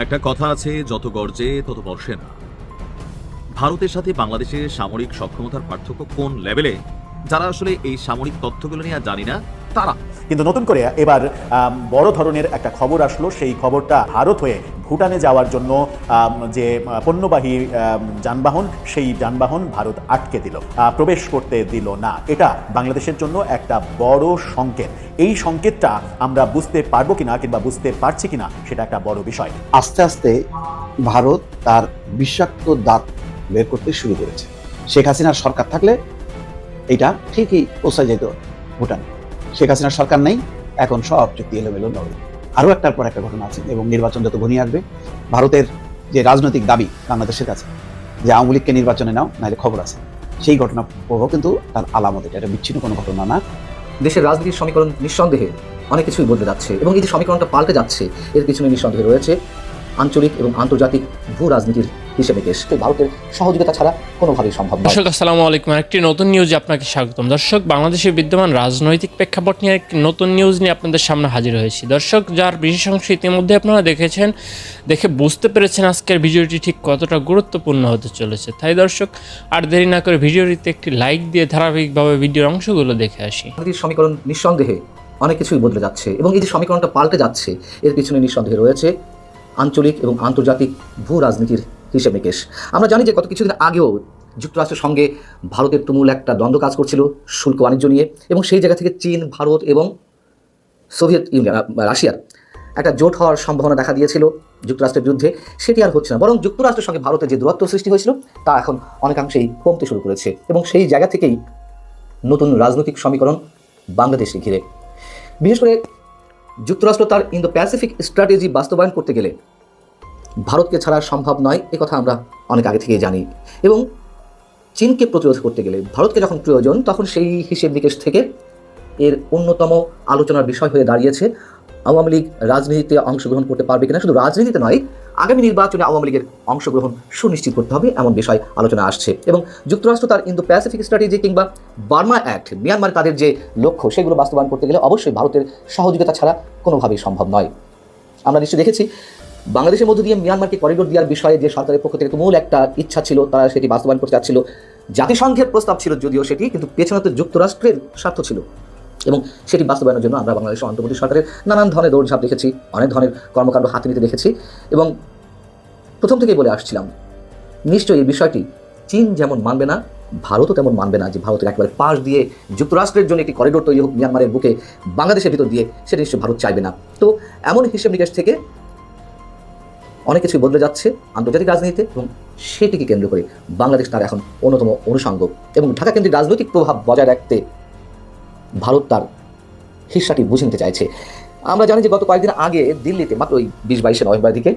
একটা কথা আছে, যত গর্জে তত বর্ষে না। ভারতের সাথে বাংলাদেশের সামরিক সক্ষমতার পার্থক্য কোন লেভেলে? যারা আসলে এই সামরিক তথ্যগুলো নিয়ে জানি না তারা। কিন্তু নতুন করে এবার বড় ধরনের একটা খবর আসলো। সেই খবরটা ভারত হয়ে ভুটানে যাওয়ার জন্য যে পণ্যবাহী যানবাহন, সেই যানবাহন ভারত আটকে দিল। প্রবেশ করতে দিল না। এটা বাংলাদেশের জন্য একটা বড় সংকেত। এই সংকেতটা আমরা বুঝতে পারব কিনা কিংবা বুঝতে পারছি কিনা, সেটা একটা বড় বিষয়। আস্তে আস্তে ভারত তার বিষাক্ত দাঁত বের করতে শুরু করেছে। শেখ হাসিনার সরকার থাকলে এটা ঠিকই পৌঁছা যেত ভুটান। শেখ হাসিনার সরকার নেই, এখন সব চুক্তি এলোমেলো লড়ে আরও একটার পর একটা ঘটনা আছে এবং নির্বাচন যত ঘনিয়ে আসবে। ভারতের যে রাজনৈতিক দাবি বাংলাদেশের কাছে, যে আওয়ামী লীগকে নির্বাচনে নাও, নাহলে খবর আছে। সেই ঘটনা প্রভাব কিন্তু তার আলামত এটা এটা বিচ্ছিন্ন কোনো ঘটনা না। দেশের রাজনীতির সমীকরণ নিঃসন্দেহে অনেক কিছুই বদলে যাচ্ছে এবং এই যে সমীকরণটা পাল্টে যাচ্ছে, এর পিছনে নিঃসন্দেহে রয়েছে আঞ্চলিক এবং আন্তর্জাতিক ভূ রাজনীতির হিসেবে দেশ ভারতের সহযোগিতা ছাড়া কোনোভাবেই সম্ভব নয়। দর্শক আসসালামু আলাইকুম। একটি নতুন নিউজে আপনাকে স্বাগতম। দর্শক বাংলাদেশের বিদ্যমান রাজনৈতিক প্রেক্ষাপট নিয়ে একটি নতুন নিউজ নিয়ে আপনাদের সামনে হাজির হয়েছি। দর্শক যার বিশেষ অংশ ইতিমধ্যে আপনারা দেখেছেন দেখে বুঝতে পেরেছেন আজকের ভিডিওটি ঠিক কতটা গুরুত্বপূর্ণ হতে চলেছে। তাই দর্শক আর দেরি না করে ভিডিওটিতে একটি লাইক দিয়ে ধারাবাহিকভাবে ভিডিওর অংশগুলো দেখে আসি। সমীকরণ নিঃসন্দেহে অনেক কিছুই বদলে যাচ্ছে এবং এই যে সমীকরণটা পাল্টে যাচ্ছে এর পিছনে নিঃসন্দেহে রয়েছে আঞ্চলিক এবং আন্তর্জাতিক ভূ রাজনীতির হিসেব নিকেশ। আমরা জানি যে গত কিছুদিন আগেও যুক্তরাষ্ট্রের সঙ্গে ভারতের তুমুল একটা দ্বন্দ্ব কাজ করছিল শুল্ক বাণিজ্য নিয়ে এবং সেই জায়গা থেকে চীন, ভারত এবং সোভিয়েত ইউনিয়ন রাশিয়ার একটা জোট হওয়ার সম্ভাবনা দেখা দিয়েছিল যুক্তরাষ্ট্রের বিরুদ্ধে। সেটি আর হচ্ছে না, বরং যুক্তরাষ্ট্রের সঙ্গে ভারতের যে দূরত্ব সৃষ্টি হয়েছিল, তা এখন অনেকাংশেই কমতে শুরু করেছে এবং সেই জায়গা থেকেই নতুন রাজনৈতিক সমীকরণ বাংলাদেশকে ঘিরে। বিশেষ করে যুক্তরাষ্ট্র তার ইন্দো প্যাসিফিক স্ট্র্যাটেজি বাস্তবায়ন করতে গেলে ভারতকে ছাড়া সম্ভব নয়, এ কথা আমরা অনেক আগে থেকেই জানি। এবং চীনকে প্রতিরোধ করতে গেলে ভারতকে যখন প্রয়োজন, তখন সেই হিসেব নিকেশ থেকে এর অন্যতম আলোচনার বিষয় হয়ে দাঁড়িয়েছে, আওয়ামী লীগ রাজনীতিতে অংশগ্রহণ করতে পারবে কিনা। শুধু রাজনীতিতে নয়, আগামী নির্বাচনে আওয়ামী লীগের অংশগ্রহণ সুনিশ্চিত করতে হবে, এমন বিষয় আলোচনা আসছে। এবং যুক্তরাষ্ট্র তার ইন্দো প্যাসিফিক স্ট্র্যাটেজি কিংবা বার্মা অ্যাক্ট মিয়ানমার তাদের যে লক্ষ্য, সেগুলো বাস্তবায়ন করতে গেলে অবশ্যই ভারতের সহযোগিতা ছাড়া কোনোভাবেই সম্ভব নয়। আমরা নিশ্চয়ই দেখেছি বাংলাদেশের মধ্য দিয়ে মিয়ানমারকে করিডোর দেওয়ার বিষয়ে যে সরকারের পক্ষ থেকে তুমুল একটা ইচ্ছা ছিল, তারা সেটি বাস্তবায়ন করতে চাচ্ছিল। জাতিসংঘের প্রস্তাব ছিল যদিও সেটি, কিন্তু পেছনে তো যুক্তরাষ্ট্রের স্বার্থ ছিল। এবং সেটি বাস্তবায়নের জন্য আমরা বাংলাদেশের অন্তর্বর্তী সরকারের নানান ধরনের দৌড়ঝাঁপ দেখেছি, অনেক ধরনের কর্মকাণ্ড হাতে নিতে দেখেছি। এবং প্রথম থেকেই বলে আসছিলাম, নিশ্চয়ই এই বিষয়টি চীন যেমন মানবে না, ভারতও তেমন মানবে না যে ভারতের একেবারে পাশ দিয়ে যুক্তরাষ্ট্রের জন্য একটি করিডোর তৈরি হোক মিয়ানমারের বুকে বাংলাদেশের ভিতর দিয়ে, সেটা নিশ্চয়ই ভারত চাইবে না। তো এমন হিসেব নিকেশ থেকে অনেক কিছুই বদলে যাচ্ছে আন্তর্জাতিক রাজনীতিতে এবং সেটিকে কেন্দ্র করে বাংলাদেশ তার এখন অন্যতম অনুষঙ্গ এবং ঢাকা কেন্দ্রিক রাজনৈতিক প্রভাব বজায় রাখতে ভারত তার হিস্সাটি বুঝে নিতে চাইছে। আমরা জানি যে গত কয়েকদিন আগে দিল্লিতে, মাত্র ওই বিশ বাইশে নভেম্বর দিকে,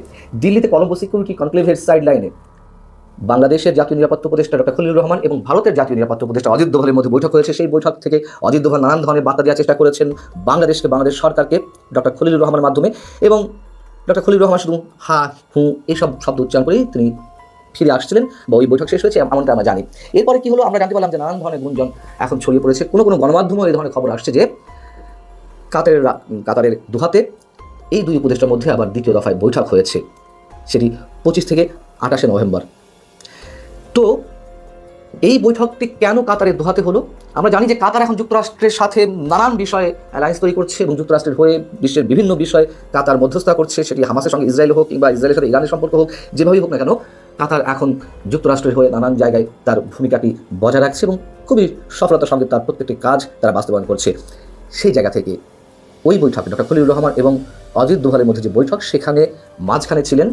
দিল্লিতে কলম্বো সিকিউরিটি কনক্লেভের সাইড লাইনে বাংলাদেশের জাতীয় নিরাপত্তা উপদেষ্টা ডক্টর খলিলুর রহমান এবং ভারতের জাতীয় নিরাপত্তা উপদেষ্টা অজিত দোভালের মধ্যে বৈঠক হয়েছে। সেই বৈঠক থেকে অজিত দোভাল নানান ধরনের বার্তা দেওয়ার চেষ্টা করেছেন বাংলাদেশকে, বাংলাদেশ সরকারকে ডক্টর খলিলুর রহমানের মাধ্যমে এবং ডক্টর খলিলুর রহমান শুধু হা, হু এইসব শব্দ উচ্চারণ করেই তিনি ফিরে আসছিলেন বা ওই বৈঠক শেষ হয়েছে, এমনটা আমরা জানি। এরপরে কি হলো আমরা জানতে পারলাম যে নানান ধরনের গুঞ্জন এখন ছড়িয়ে পড়েছে। কোনো কোনো গণমাধ্যমেও এই ধরনের খবর আসছে যে কাতারের কাতারের দুহাতে এই দুই উপদেষ্টার মধ্যে আবার দ্বিতীয় দফায় বৈঠক হয়েছে, সেটি পঁচিশ থেকে আঠাশে নভেম্বর। তো এই বৈঠকটি কেন কাতারের দোহাতে হলো? আমরা জানি যে কাতার এখন যুক্তরাষ্ট্রের সাথে নানান বিষয়ে অ্যালায়েন্স তৈরি করছে এবং যুক্তরাষ্ট্রের হয়ে বিশ্বের বিভিন্ন বিষয়ে কাতার মধ্যস্থতা করছে। সেটি হামাসের সঙ্গে ইসরায়েল হোক কিংবা ইসরায়েলের সাথে ইরানের সম্পর্ক হোক, যেভাবেই হোক না কেন, কাতার এখন যুক্তরাষ্ট্রের হয়ে নানান জায়গায় তার ভূমিকাটি বজায় রাখছে এবং খুবই সফলতার সঙ্গে তার প্রত্যেকটি কাজ তারা বাস্তবায়ন করছে। সেই জায়গা থেকে ওই বৈঠকে ডক্টর খলিলুর রহমান এবং অজিত দোভালের মধ্যে যে বৈঠক, সেখানে মাঝখানে ছিলেন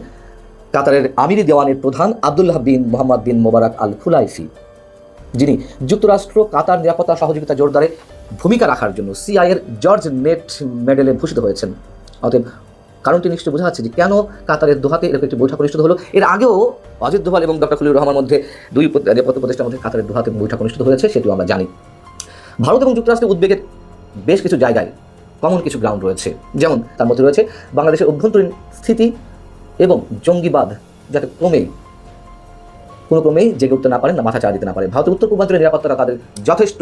কাতারের আমিরি দেওয়ানের প্রধান আবদুল্লাহ বিন মোহাম্মদ বিন মোবারক আল খুলাইফি যিনি যুক্তরাষ্ট্র, কাতার নিরাপত্তা সহযোগিতা জোরদারে ভূমিকা রাখার জন্য সিআইয়ের জর্জ নেট মেডেলে ভূষিত হয়েছেন। অতএব কারণটি নিশ্চয়ই বোঝা যাচ্ছে যে কেন কাতারের দোহাতে এরকম একটি বৈঠক অনুষ্ঠিত হলো। এর আগেও অজিত দোভাল এবং ডক্টর খলিলুর রহমানের মধ্যে দুই নিরাপত্তা উপদেষ্টার মধ্যে কাতারের দোহাতে বৈঠক অনুষ্ঠিত হয়েছে, সেটিও আমরা জানি। ভারত এবং যুক্তরাষ্ট্রের উদ্বেগের বেশ কিছু জায়গায় কমন কিছু গ্রাউন্ড রয়েছে। যেমন তার মধ্যে রয়েছে বাংলাদেশের অভ্যন্তরীণ স্থিতি এবং জঙ্গিবাদ যাতে ক্রমেই কোনো ক্রমেই জেগে উঠতে না পারেন না, মাথা চাড়া দিতে না পারে ভারতের উত্তর পূর্বাঞ্চলের নিরাপত্তাটা তাদের যথেষ্ট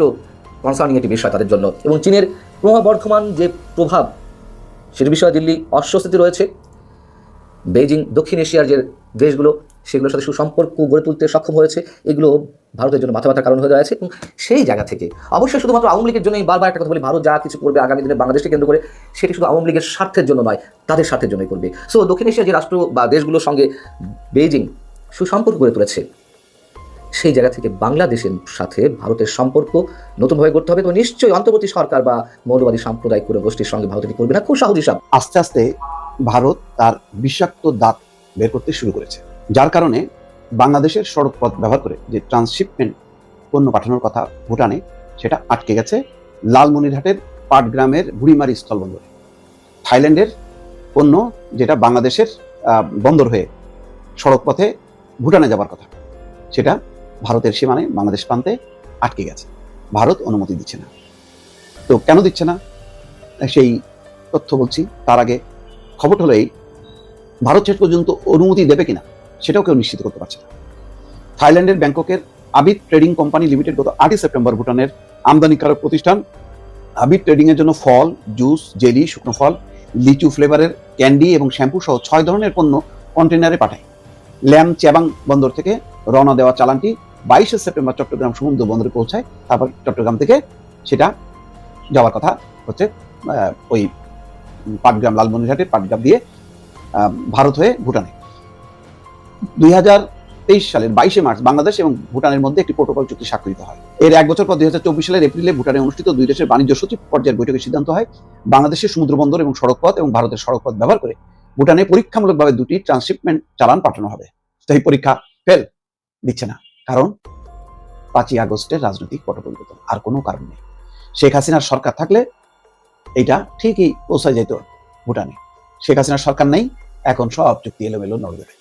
কনসার্নিং একটি বিষয় তাদের জন্য। এবং চীনের ক্রমবর্ধমান যে প্রভাব, সেটি বিষয়ে দিল্লি অস্বস্তিতে রয়েছে। বেইজিং, দক্ষিণ এশিয়ার যে দেশগুলো, সেগুলোর সাথে সুসম্পর্ক গড়ে তুলতে সক্ষম হয়েছে। এগুলো ভারতের জন্য মাথা কারণ হয়ে দাঁড়াচ্ছে। এবং সেই জায়গা থেকে, অবশ্যই শুধুমাত্র আওয়ামী লীগের জন্যই বারবার একটা কথা বলি, ভারত যা কিছু করবে আগামী দিনে বাংলাদেশকে কেন্দ্র করে, সেটি শুধু আওয়ামী লীগের স্বার্থের জন্য নয়, তাদের স্বার্থের জন্যই করবে। সো দক্ষিণ এশিয়ার যে রাষ্ট্র বা দেশগুলোর সঙ্গে বেইজিং সুসম্পর্ক গড়ে তুলেছে সেই জায়গা থেকে বাংলাদেশের সাথে ভারতের সম্পর্ক নতুনভাবে করতে হবে। তো নিশ্চয়ই অন্তর্বর্তী সরকার বা মৌলবাদী সাম্প্রদায়িক কোনো গোষ্ঠীর সঙ্গে ভারত করবে না। খুব সহজ হিসাব। আস্তে আস্তে ভারত তার বিষাক্ত দাঁত বের করতে শুরু করেছে। যার কারণে বাংলাদেশের সড়ক পথ ব্যবহার করে যে ট্রান্সশিপমেন্ট পণ্য পাঠানোর কথা ভুটানে, সেটা আটকে গেছে লালমনিরহাটের পাটগ্রামের বুড়িমারি স্থলবন্দরে। থাইল্যান্ডের পণ্য যেটা বাংলাদেশের বন্দর হয়ে সড়ক পথে ভুটানে যাবার কথা, সেটা ভারতের সীমানে বাংলাদেশ প্রান্তে আটকে গেছে। ভারত অনুমতি দিচ্ছে না। তো কেন দিচ্ছে না? সেই তথ্য বলছি, তার আগে খবরটা হলো এই, ভারত শেষ পর্যন্ত অনুমতি দেবে কিনা, সেটাও কেউ নিশ্চিত করতে পারছে না। থাইল্যান্ডের ব্যাংককের আবিদ ট্রেডিং কোম্পানি লিমিটেড গত আটই সেপ্টেম্বর ভুটানের আমদানিকারক প্রতিষ্ঠান আবিদ ট্রেডিং এর জন্য ফল, জুস, জেলি, শুকনো ফল, লিচু ফ্লেভারের ক্যান্ডি এবং শ্যাম্পু সহ ছয় ধরনের পণ্য কন্টেনারে পাঠায়। ল্যাম চ্যাবাং বন্দর থেকে রওনা দেওয়া চালানটি বাইশে সেপ্টেম্বর চট্টগ্রাম সমুদ্র বন্দরে পৌঁছায়, তারপর চট্টগ্রাম থেকে সেটা যাওয়ার কথা হচ্ছে ওই পাটগ্রাম লালমনিরহাটে পাটগ্রাম দিয়ে ভারত হয়ে ভুটানে। দুই হাজার তেইশ সালের বাইশে মার্চ বাংলাদেশ এবং ভুটানের মধ্যে একটি প্রোটোকল চুক্তি স্বাক্ষরিত হয়। এর এক বছর পর দুই হাজার চব্বিশ সালের এপ্রিলে ভুটানে অনুষ্ঠিত দুই দেশের বাণিজ্য সচিব পর্যায়ের বৈঠকে সিদ্ধান্ত হয়, বাংলাদেশের সমুদ্র বন্দর এবং সড়কপথ এবং ভারতের সড়কপথ ব্যবহার করে ভুটানে পরীক্ষামূলকভাবে দুটি ট্রান্সশিপমেন্ট চালান পাঠানো হবে। তো এই পরীক্ষা ফেল দিচ্ছে না। কারণ পাঁচই আগস্টের রাজনৈতিক পটপরিবর্তন আর কোনো কারণ নেই। শেখ হাসিনার সরকার থাকলে এইটা ঠিকই পৌঁছায় যেত ভুটানে। শেখ হাসিনার সরকার নেই, এখন সব চুক্তি এলোমেলো নড়ে যাবে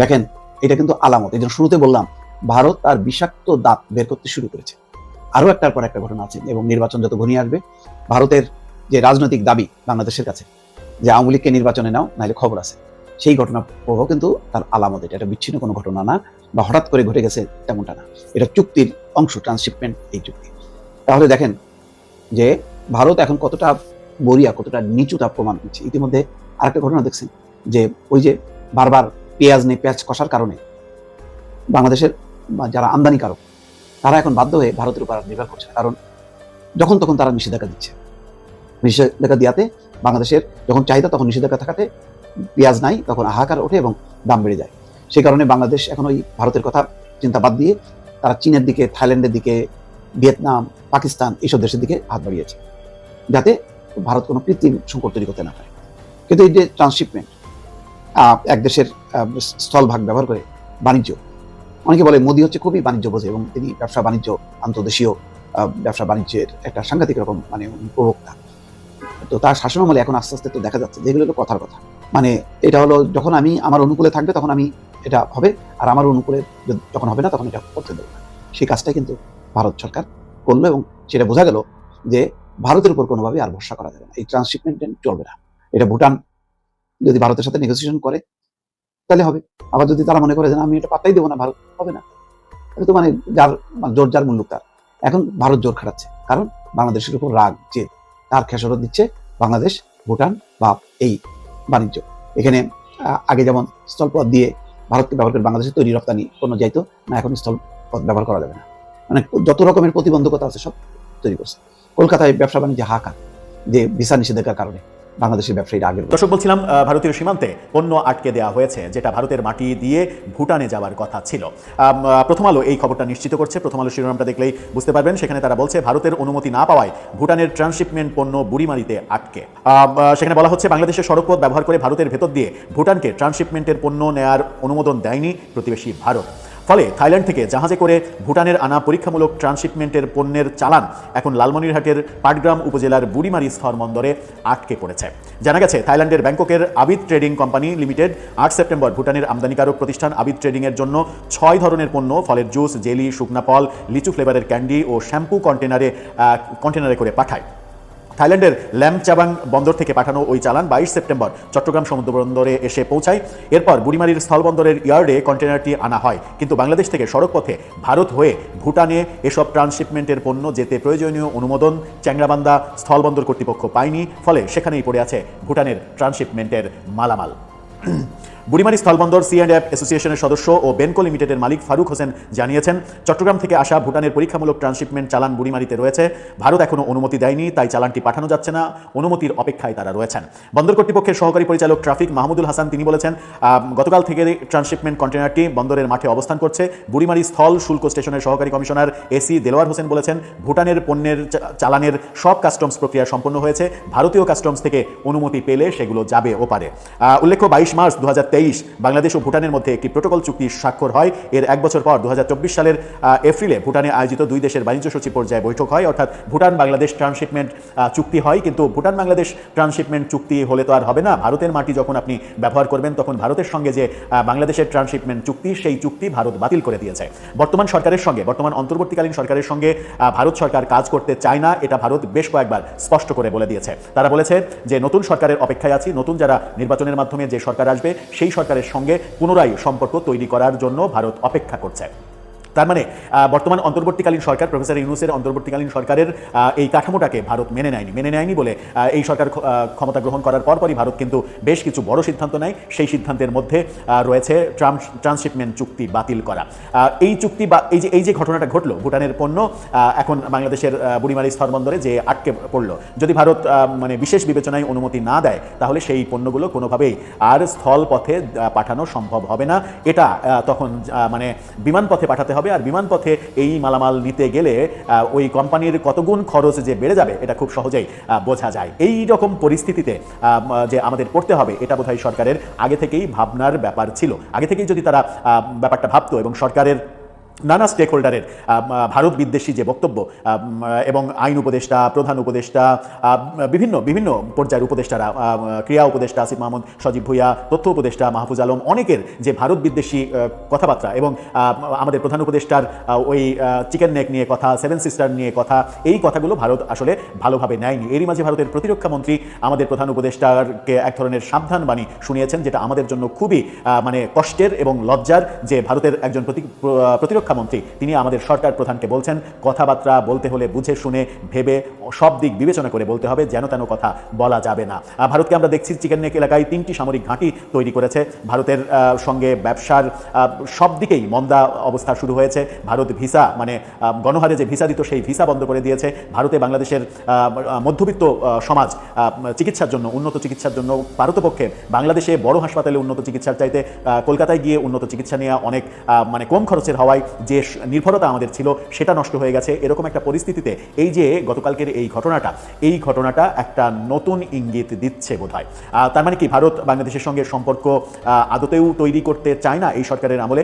দেখেন, এটা কিন্তু আলামত। এই শুরুতে বললাম, ভারত তার বিষাক্ত দাঁত বের করতে শুরু করেছে। আরও একটার পর একটা ঘটনা আছে এবং নির্বাচন যত ঘনিয়ে আসবে, ভারতের যে রাজনৈতিক দাবি বাংলাদেশের কাছে, যে আওয়ামী লীগকে নির্বাচনে নাও, নাহলে খবর আছে। সেই ঘটনা প্রভাব কিন্তু তার আলামত। এটা এটা বিচ্ছিন্ন কোনো ঘটনা না। বা হঠাৎ করে ঘটে গেছে তেমনটা না। এটা চুক্তির অংশ ট্রান্সশিপমেন্ট এই চুক্তি। তাহলে দেখেন যে ভারত এখন কতটা বরিয়া কতটা নিচু নিচুতা প্রমাণ দিচ্ছে ইতিমধ্যে আরেকটা ঘটনা দেখছেন যে ওই যে বারবার পেঁয়াজ নেই পেঁয়াজ কষার কারণে বাংলাদেশের যারা আমদানিকারক, তারা এখন বাধ্য হয়ে ভারতের উপর নির্ভর করছে কারণ যখন তখন তারা নিষেধাজ্ঞা দিচ্ছে। নিষেধাজ্ঞা দিয়াতে বাংলাদেশের যখন চাহিদা, তখন নিষেধাজ্ঞা থাকাতে পেঁয়াজ নাই, তখন হাহাকার ওঠে এবং দাম বেড়ে যায়। সেই কারণে বাংলাদেশ এখন ওই ভারতের কথা চিন্তা বাদ দিয়ে তারা চীনের দিকে, থাইল্যান্ডের দিকে, ভিয়েতনাম, পাকিস্তান এইসব দেশের দিকে হাত বাড়িয়েছে, যাতে ভারত কোনো কৃত্রিম সংকট তৈরি করতে না পারে। কিন্তু এই যে ট্রান্সশিপমেন্ট এক দেশের স্থলভাগ ব্যবহার করে বাণিজ্য, অনেকে বলে মোদী হচ্ছে খুবই বাণিজ্য বোঝে এবং তিনি ব্যবসা বাণিজ্য, আন্তর্দেশীয় ব্যবসা বাণিজ্যের একটা সাংঘাতিক রকম মানে প্রবক্তা। তো তার শাসনামলে এখন আস্তে আস্তে তো দেখা যাচ্ছে যেগুলো কথার কথা। মানে এটা হলো যখন আমি আমার অনুকূলে থাকবে তখন আমি এটা হবে। আর আমার অনুকূলে যখন হবে না, তখন এটা করতে দেবো সেই কাজটাই কিন্তু ভারত সরকার করল এবং সেটা বোঝা গেল যে ভারতের উপর কোনোভাবে আর ভরসা করা যাবে না। এই ট্রান্সশিপমেন্ট চলবে না। এটা ভুটান যদি ভারতের সাথে নেগোসিয়েশন করে, তাহলে হবে। আবার যদি তারা মনে করে যে আমি এটা পাত্তাই দেবো না, ভারত হবে না। এটা তো মানে যার মানে জোর যার মুল্লুক তার। এখন ভারত জোর খাটাচ্ছে। কারণ বাংলাদেশের উপর রাগ যে তার খেসারত দিচ্ছে বাংলাদেশ, ভুটান বা এই বাণিজ্য। এখানে আগে যেমন স্থলপথ দিয়ে ভারতকে ব্যবহার করে বাংলাদেশে তৈরি রপ্তানি পণ্য যাইতো না, এখন স্থলপথ ব্যবহার করা যাবে না। মানে যত রকমের প্রতিবন্ধকতা আছে সব তৈরি করছে। কলকাতায় ব্যবসা বাণিজ্যে হাহাকার, যে ভিসা নিষেধাজ্ঞার কারণে। বাংলাদেশের ব্যবসায়ীরা আগের দর্শক, বলছিলাম ভারতীয় সীমান্তে পণ্য আটকে দেওয়া হয়েছে, যেটা ভারতের মাটি দিয়ে ভুটানে যাওয়ার কথা ছিল। প্রথম আলো এই খবরটা নিশ্চিত করছে। প্রথম আলো শিরোনামটা দেখলেই বুঝতে পারবেন। সেখানে তারা বলছে, ভারতের অনুমতি না পাওয়ায় ভুটানের ট্রান্সশিপমেন্ট পণ্য বুড়িমারিতে আটকে। সেখানে বলা হচ্ছে, বাংলাদেশের সড়কপথ ব্যবহার করে ভারতের ভেতর দিয়ে ভুটানকে ট্রান্সশিপমেন্টের পণ্য নেয়ার অনুমোদন দেয়নি প্রতিবেশী ভারত। ফলে থাইল্যান্ড থেকে জাহাজে করে ভুটানের আনা পরীক্ষামূলক ট্রান্সশিপমেন্টের পণ্যের চালান এখন লালমনিরহাটের পাটগ্রাম উপজেলার বুড়িমারি স্থলবন্দরে আটকে পড়েছে। জানা গেছে, থাইল্যান্ডের ব্যাংককের আবিদ ট্রেডিং কোম্পানি লিমিটেড আট সেপ্টেম্বর ভুটানের আমদানিকারক প্রতিষ্ঠান আবিদ ট্রেডিংয়ের জন্য ছয় ধরনের পণ্য, ফলের জুস, জেলি, শুকনা ফল, লিচু ফ্লেভারের ক্যান্ডি ও শ্যাম্পু কন্টেনারে কন্টেনারে করে পাঠায়। থাইল্যান্ডের ল্যামচাবাং বন্দর থেকে পাঠানো ওই চালান বাইশ সেপ্টেম্বর চট্টগ্রাম সমুদ্র বন্দরে এসে পৌঁছায়। এরপর বুড়িমারির স্থলবন্দরের ইয়ার্ডে কন্টেনারটি আনা হয়। কিন্তু বাংলাদেশ থেকে সড়কপথে ভারত হয়ে ভুটানে এসব ট্রান্সশিপমেন্টের পণ্য যেতে প্রয়োজনীয় অনুমোদন চ্যাংরাবান্ধা স্থলবন্দর কর্তৃপক্ষ পায়নি। ফলে সেখানেই পড়ে আছে ভুটানের ট্রান্সশিপমেন্টের মালামাল। বুড়িমারি স্থলবন্দর সি অ্যান্ড এফ অ্যাসোসিয়েশনের সদস্য ও বেনকো লিমিটেডের মালিক ফারুক হোসেন জানিয়েছেন, চট্টগ্রাম থেকে আসা ভুটানের পরীক্ষামূলক ট্রান্সশিপমেন্ট চালান বুড়িমারিতে রয়েছে। ভারত এখনও অনুমতি দেয়নি, তাই চালানটি পাঠানো যাচ্ছে না। অনুমতির অপেক্ষায় তারা রয়েছেন। বন্দর কর্তৃপক্ষের সহকারী পরিচালক ট্রাফিক মাহমুদুল হাসান তিনি বলেছেন গতকাল থেকে ট্রান্সশিপমেন্ট কন্টেনারটি বন্দরের মাঠে অবস্থান করছে। বুড়িমারি স্থল শুল্ক স্টেশনের সহকারী কমিশনার এসি দেলোয়ার হোসেন বলেছেন, ভুটানের পণ্যের চালানের সব কাস্টমস প্রক্রিয়া সম্পন্ন হয়েছে। ভারতীয় কাস্টমস থেকে অনুমতি পেলে সেগুলো যাবে ও পারে উল্লেখ্য বাইশ মার্চ দু বাংলাদেশ ও ভুটানের মধ্যে একটি প্রোটোকল চুক্তি স্বাক্ষর হয়। এর এক বছর পর দু হাজার চব্বিশ সালের এপ্রিলে ভুটানে আয়োজিত দুই দেশের বাণিজ্য সচিব পর্যায়ে বৈঠক হয়। অর্থাৎ ভুটান বাংলাদেশ ট্রান্সশিপমেন্ট চুক্তি হয়। কিন্তু ভুটান বাংলাদেশ ট্রান্সশিপমেন্ট চুক্তি হলে তো আর হবে না। ভারতের মাটি যখন আপনি ব্যবহার করবেন, তখন ভারতের সঙ্গে যে বাংলাদেশের ট্রান্সশিপমেন্ট চুক্তি, সেই চুক্তি ভারত বাতিল করে দিয়েছে। বর্তমান সরকারের সঙ্গে, বর্তমান অন্তর্বর্তীকালীন সরকারের সঙ্গে ভারত সরকার কাজ করতে চায় না, এটা ভারত বেশ কয়েকবার স্পষ্ট করে বলে দিয়েছে। তারা বলেছে যে, নতুন সরকারের অপেক্ষায় আছি। নতুন যারা নির্বাচনের মাধ্যমে যে সরকার আসবে, সেই সরকারের সঙ্গে পুনরায় সম্পর্ক তৈরি করার জন্য ভারত অপেক্ষা করছে। তার মানে বর্তমান অন্তর্বর্তীকালীন সরকার, প্রফেসর ইউনুসের অন্তর্বর্তীকালীন সরকারের এই কাঠামোটাকে ভারত মেনে নেয়নি। মেনে নেয়নি বলে এই সরকার ক্ষমতা গ্রহণ করার পরপরই ভারত কিন্তু বেশ কিছু বড় সিদ্ধান্ত নেয়। সেই সিদ্ধান্তের মধ্যে রয়েছে ট্রান্স, ট্রান্সশিপমেন্ট চুক্তি বাতিল করা। এই চুক্তি বা, এই যে এই যে ঘটনাটা ঘটলো, ভুটানের পণ্য এখন বাংলাদেশের বুড়িমারি স্থলবন্দরে যে আটকে পড়ল, যদি ভারত মানে বিশেষ বিবেচনায় অনুমতি না দেয়, তাহলে সেই পণ্যগুলো কোনোভাবেই আর স্থল পথে পাঠানো সম্ভব হবে না। এটা তখন মানে বিমান পথে পাঠাতে হবে। আর বিমান পথে এই মালামাল নিতে গেলে ওই কোম্পানির কতগুণ খরচ যে বেড়ে যাবে, এটা খুব সহজেই বোঝা যায়। এই রকম পরিস্থিতিতে যে আমাদের পড়তে হবে, এটা বোধহয় সরকারের আগে থেকেই ভাবনার ব্যাপার ছিল। আগে থেকেই যদি তারা ব্যাপারটা ভাবতো এবং সরকারের নানা স্টেক হোল্ডারের ভারত বিদ্বেষী যে বক্তব্য এবং আইন উপদেষ্টা, প্রধান উপদেষ্টা বিভিন্ন বিভিন্ন পর্যায়ের উপদেষ্টারা ক্রিয়া উপদেষ্টা আসিফ মাহমুদ, সজীব ভুইয়া, তথ্য উপদেষ্টা মাহফুজ আলম, অনেকের যে ভারত বিদ্বেষী কথাবার্তা এবং আমাদের প্রধান উপদেষ্টার ওই চিকেন নেক নিয়ে কথা সেভেন সিস্টার নিয়ে কথা, এই কথাগুলো ভারত আসলে ভালোভাবে নেয়নি। এরই মাঝে ভারতের প্রতিরক্ষা মন্ত্রী আমাদের প্রধান উপদেষ্টাকে এক ধরনের সাবধান বাণী শুনিয়েছেন, যেটা আমাদের জন্য খুবই মানে কষ্টের এবং লজ্জার যে ভারতের একজন প্রতি- প্রতিরক্ষা মন্ত্রী তিনি আমাদের সরকার প্রধানকে বলছেন, কথাবার্তা বলতে হলে বুঝে শুনে, ভেবে, সব দিক বিবেচনা করে বলতে হবে যেন তেন কথা বলা যাবে না। ভারতকে আমরা দেখছি চিকেন নেক এলাকায় তিনটি সামরিক ঘাঁটি তৈরি করেছে। ভারতের সঙ্গে ব্যবসার সব দিকেই মন্দা অবস্থা শুরু হয়েছে। ভারত ভিসা মানে গণহারে যে ভিসা দিত সেই ভিসা বন্ধ করে দিয়েছে। ভারতে বাংলাদেশের মধ্যবিত্ত সমাজ চিকিৎসার জন্য, উন্নত চিকিৎসার জন্য ভারতপক্ষে বাংলাদেশে বড় হাসপাতালে উন্নত চিকিৎসার চাইতে কলকাতায় গিয়ে উন্নত চিকিৎসা নেওয়া অনেক মানে কম খরচের হওয়ায় যে নির্ভরতা আমাদের ছিল সেটা নষ্ট হয়ে গেছে। এরকম একটা পরিস্থিতিতে এই যে গতকালকের এই ঘটনাটা এই ঘটনাটা একটা নতুন ইঙ্গিত দিচ্ছে বোধ হয় তার মানে কি ভারত বাংলাদেশের সঙ্গে সম্পর্ক আদতেও তৈরি করতে চায় না এই সরকারের আমলে?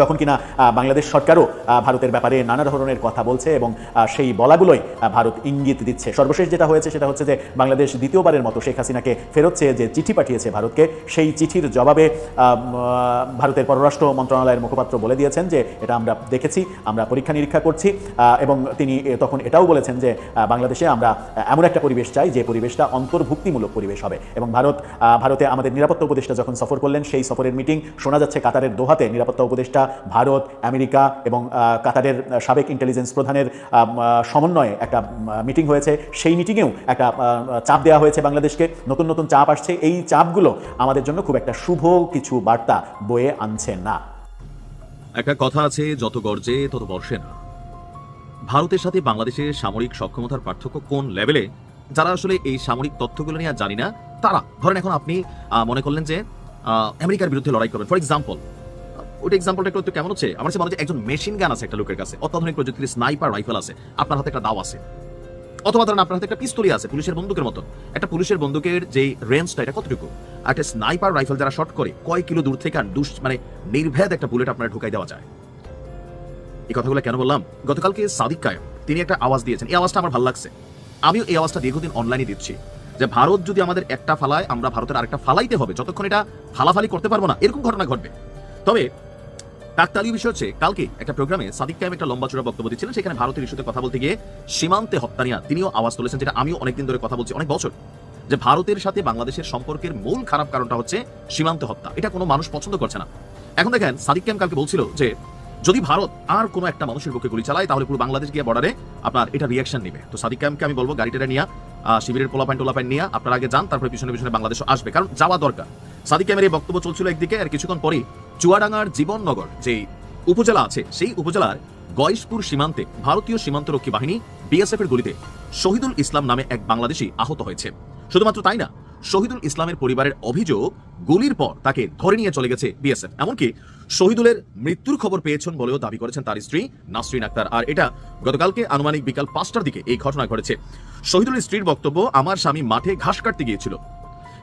যখন কিনা বাংলাদেশ সরকারও ভারতের ব্যাপারে নানা ধরনের কথা বলছে এবং সেই বলাগুলোই ভারত ইঙ্গিত দিচ্ছে। সর্বশেষ যেটা হয়েছে সেটা হচ্ছে যে, বাংলাদেশ দ্বিতীয়বারের মতো শেখ হাসিনাকে ফেরত চেয়ে যে চিঠি পাঠিয়েছে ভারতকে, সেই চিঠির জবাবে ভারতের পররাষ্ট্র মন্ত্রণালয়ের মুখপাত্র বলে দিয়েছেন যে, এটা আমরা দেখেছি, আমরা পরীক্ষা নিরীক্ষা করছি এবং তিনি তখন এটাও বলেছেন যে বাংলাদেশে আমরা এমন একটা পরিবেশ চাই যে পরিবেশটা অন্তর্ভুক্তিমূলক পরিবেশ হবে। এবং ভারত ভারতে আমাদের নিরাপত্তা উপদেষ্টা যখন সফর করলেন, সেই সফরের মিটিং শোনা যাচ্ছে কাতারের দোহাতে। নিরাপত্তা উপদেষ্টা ভারত, আমেরিকা এবং কাতারের সাবেক ইন্টেলিজেন্স প্রধানের সমন্বয়ে একটা মিটিং হয়েছে। সেই মিটিংয়েও একটা চাপ দেওয়া হয়েছে বাংলাদেশকে। নতুন নতুন চাপ আসছে। এই চাপগুলো আমাদের জন্য খুব একটা শুভ কিছু বার্তা বয়ে আনছে না। একটা কথা আছে, যত গর্জে তত বর্ষে না। ভারতের সাথে বাংলাদেশের সামরিক সক্ষমতার পার্থক্য কোন লেভেলে যারা আসলে এই সামরিক তথ্যগুলো নিয়ে জানি না, তারা। ধরেন এখন আপনি মনে করলেন যে আমেরিকার বিরুদ্ধে লড়াই করবেন। ফর এক্সাম্পল ওইটা এক্সাম্পলটা একটু কেমন হচ্ছে? আমার কাছে মনে হচ্ছে একজন মেশিন গান আছে একটা লোকের কাছে। অত্যাধুনিক প্রযুক্তির স্নাইপার রাইফেল আছে। আপনার হাতে একটা দাও আছে। অথবা ধরেন আপনার হাতে একটা আছে, পুলিশের বন্দুকের একটা পুলিশের বন্দুকের যে রেঞ্জটা এটা কতটুকু? আর একটা স্নাইপার রাইফেল যারা শট করে, কয় কিলো দূর থেকে দুষ মানে নির্ভেদ একটা বুলেট আপনার ঢুকাই দেওয়া যায়। এই কথাগুলো কেন বললাম? গতকালকে সাদিক কায়েম। তিনি একটা আওয়াজ দিয়েছেন। এই আওয়াজটা আমার ভালো লাগছে। আমিও এই আওয়াজটা দীর্ঘদিন অনলাইনে দিচ্ছি। যে ভারত যদি আমাদের একটা ফালায়, আমরা ভারতের আরেকটা ফালাইতে হবে। যতক্ষণ এটা ফালাফালি করতে পারব না, এরকম ঘটনা ঘটবে। তবে কাকতালীয় বিষয় হচ্ছে, কালকে একটা প্রোগ্রামে সাদিক কায়েম একটা লম্বা চূড়া বক্তব্য দিচ্ছিলেন, সেখানে ভারতের ইস্যুতে কথা বলতে গিয়ে সীমান্তে হত্যা নিয়ে তিনিও আওয়াজ তুলেছেন, যেটা আমিও অনেকদিন ধরে কথা বলছি অনেক বছর, যে ভারতের সাথে বাংলাদেশের সম্পর্কের মূল খারাপ কারণটা হচ্ছে সীমান্তে হত্যা। এটা কোনো মানুষ পছন্দ করছে না। এখন দেখেন, সাদিক ক্যাম কালকে বলছিল যে, যদি ভারত আর কোনো একটা মানুষের বুকে গুলি চালায়, তাহলে পুরো বাংলাদেশ গিয়ে বর্ডারে আপনার এটা রিয়াকশন নেবে। তো সাদিক ক্যামকে আমি বলব, গাড়িটা নিয়ে শিবিরের পোলাপাইন টোলাপাইন নিয়ে আপনারা আগে যান, তারপরে পিছনে পিছনে বাংলাদেশও আসবে, কারণ যাওয়া দরকার। সাদিক ক্যামের এই বক্তব্য চলছিল একদিকে, আর কিছুক্ষণ পরেই চুয়াডাঙ্গার জীবননগর যে উপজেলা আছে, সেই উপজেলার গয়েশপুর সীমান্তে ভারতীয় সীমান্তরক্ষী বাহিনী বিএসএফ এর গুলিতে শহীদুল ইসলাম নামে এক বাংলাদেশি আহত হয়েছে। শুধুমাত্র তাই না, শহীদুল ইসলামের পরিবারের অভিযোগ গুলির পর তাকে ধরে নিয়ে চলে গেছে বিএসএফ। এমনকি শহীদুলের মৃত্যুর খবর পেয়েছেন বলেও দাবি করেছেন তার স্ত্রী নাসরিন আক্তার। আর এটা গতকালকে আনুমানিক বিকাল পাঁচটার দিকে এই ঘটনা ঘটেছে। শহীদুলের স্ত্রীর বক্তব্য, আমার স্বামী মাঠে ঘাস কাটতে গিয়েছিল।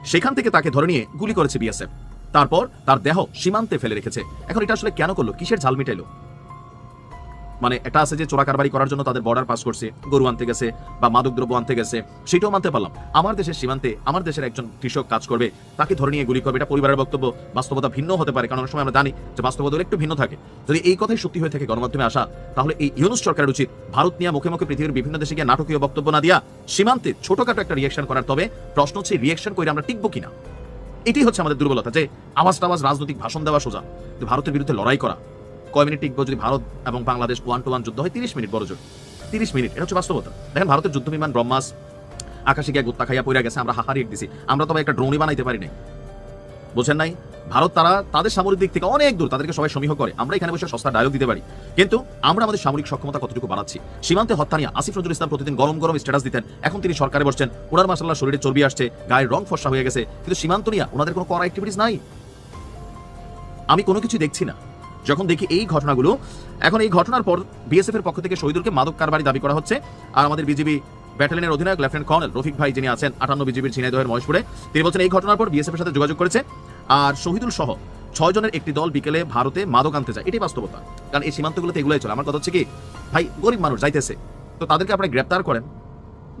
সেখান থেকে তাকে ধরে নিয়ে গুলি করেছে বিএসএফ। তারপর তার দেহ সীমান্তে ফেলে রেখেছে। এখন এটা আসলে কেন করল? কিসের ঝাল মিটাইলো? মানে একটা আছে যে চোরা কারবারি করার জন্য তাদের বর্ডার পাস করছে, গরু আনতে গেছে বা মাদকদ্রব্য আনতে গেছে, সেটাও মানতে পারলাম। আমার দেশের সীমান্তে, আমার দেশের একজন কৃষক কাজ করবে, তাকে ধরে নিয়ে গুলি করবে, এটা পরিবারের বক্তব্য, বাস্তবতা ভিন্ন হতে পারে, কারণ অনেক সময় আমরা জানি যে বাস্তবতা একটু ভিন্ন থাকে। যদি এই কথাই সত্যি হয়ে থাকে গণমাধ্যমে আসা, তাহলে এই ইউনুস সরকারের উচিত ভারত নিয়ে মুখে মুখে পৃথিবীর বিভিন্ন দেশে গিয়ে নাটকীয় বক্তব্য না দিয়া সীমান্তে ছোটখাটো একটা রিয়েকশন করার। তবে প্রশ্ন হচ্ছে রিয়েকশন করে আমরা টিকবো কিনা? এটাই হচ্ছে আমাদের দুর্বলতা, যে আওয়াজ টাওয়াজ রাজনৈতিক ভাষণ দেওয়া সোজা ভারতের বিরুদ্ধে লড়াই করা। কয় মিনিট টিকবো যদি ভারত এবং বাংলাদেশ ওয়ান টু ওয়ান যুদ্ধ হয়, তিরিশ মিনিট, বড় জোর। তিরিশ মিনিট, এটা হচ্ছে বাস্তবতা। দেখেন, ভারতের যুদ্ধ বিমান ব্রহ্মাস, আকাশে গিয়ে গুত্তা খাইয়া পড়ে গেছে, আমরা হাহারি দিছি। আমরা তবে একটা ড্রোনই বানাইতে পারি নাই। বুঝছেন নাই? ভারত, তারা, তাদের সামরিক দিক থেকে অনেক দূর, তাদেরকে সবাই সমীহ করে। আমরা এখানে বসে সস্তা ডায়লগ দিতে পারি। কিন্তু আমরা আমাদের সামরিক সক্ষমতা কতটুকু বাড়াচ্ছি? সীমান্তে হত্যা নিয়ে আসিফ নজরুল ইসলাম প্রতিদিন গরম গরম স্ট্যাটাস দিতেন। এখন তিনি সরকারে বসছেন ওনার মাসাল্লাহ শরীরে চর্বি আসছে গায়ের রং ফর্সা হয়ে গেছে। কিন্তু সীমান্ত নিয়ে ওনাদের কোনো করা অ্যাক্টিভিটিস নাই। আমি কোনো কিছু দেখছি না। যখন দেখি এই ঘটনাগুলো, এখন এই ঘটনার পর বিএসএফ এর পক্ষ থেকে শহীদুলকে মাদক কারবারি দাবি করা হচ্ছে। আর আমাদের বিজিবি ব্যাটালিয়নের অধিনায়ক লেফটেন্যান্ট কর্নেল রফিক ভাই যিনি আছেন, আটান্ন বিজিবির ঝিনাইদহের মহেশপুরে, তিনি বলছেন এই ঘটনার পর বিএসএফ এর সাথে যোগাযোগ করেছে। আর শহীদুল সহ ছয় জনের একটি দল বিকেলে ভারতে মাদক আনতে যায়। এটাই বাস্তবতা। কারণ এই সীমান্তগুলোতে এগুলোই চলে। আমার কথা হচ্ছে কি, ভাই, গরিব মানুষ যাইতেছে। তো তাদেরকে আপনারা গ্রেপ্তার করেন,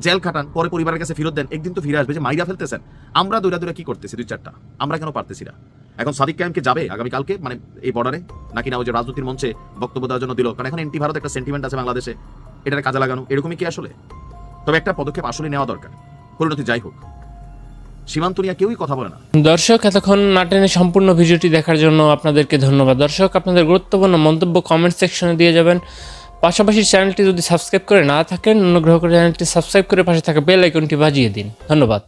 জেল খাটান, পরে পরিবারের কাছে ফেরত দেন, একদিন তো ফিরে আসবে যে মাইরা ফেলতেছেন। আমরা দৌড়া দৌড়া কি করতেছি দুই চারটা আমরা কেন পারতেছি না? এখন সাদিক ক্যাম্পকে যাবে আগামীকালকে মানে এই বর্ডারে নাকি না, ওই যে রাজনীতির মঞ্চে বক্তব্য দেওয়ার জন্য দিল? কারণ এখন এনটি ভারত একটা সেন্টিমেন্ট আছে বাংলাদেশে। এটার কাজে লাগানো, এরকমই কি আসলে? তবে একটা পদক্ষেপ আসলে নেওয়া দরকার। পরিণতি যাই হোক। সীমান্ত কেউই কথা বলে না। দর্শক, এতক্ষণ নাটেনে সম্পূর্ণ ভিডিওটি দেখার জন্য আপনাদেরকে ধন্যবাদ। দর্শক, আপনাদের গুরুত্বপূর্ণ মন্তব্য কমেন্ট সেকশনে দিয়ে যাবেন। পাশাপাশি চ্যানেলটি যদি সাবস্ক্রাইব করে না থাকেন, অনুগ্রহ করে চ্যানেলটি সাবস্ক্রাইব করে পাশে থাকা বেল আইকনটি বাজিয়ে দিন। ধন্যবাদ।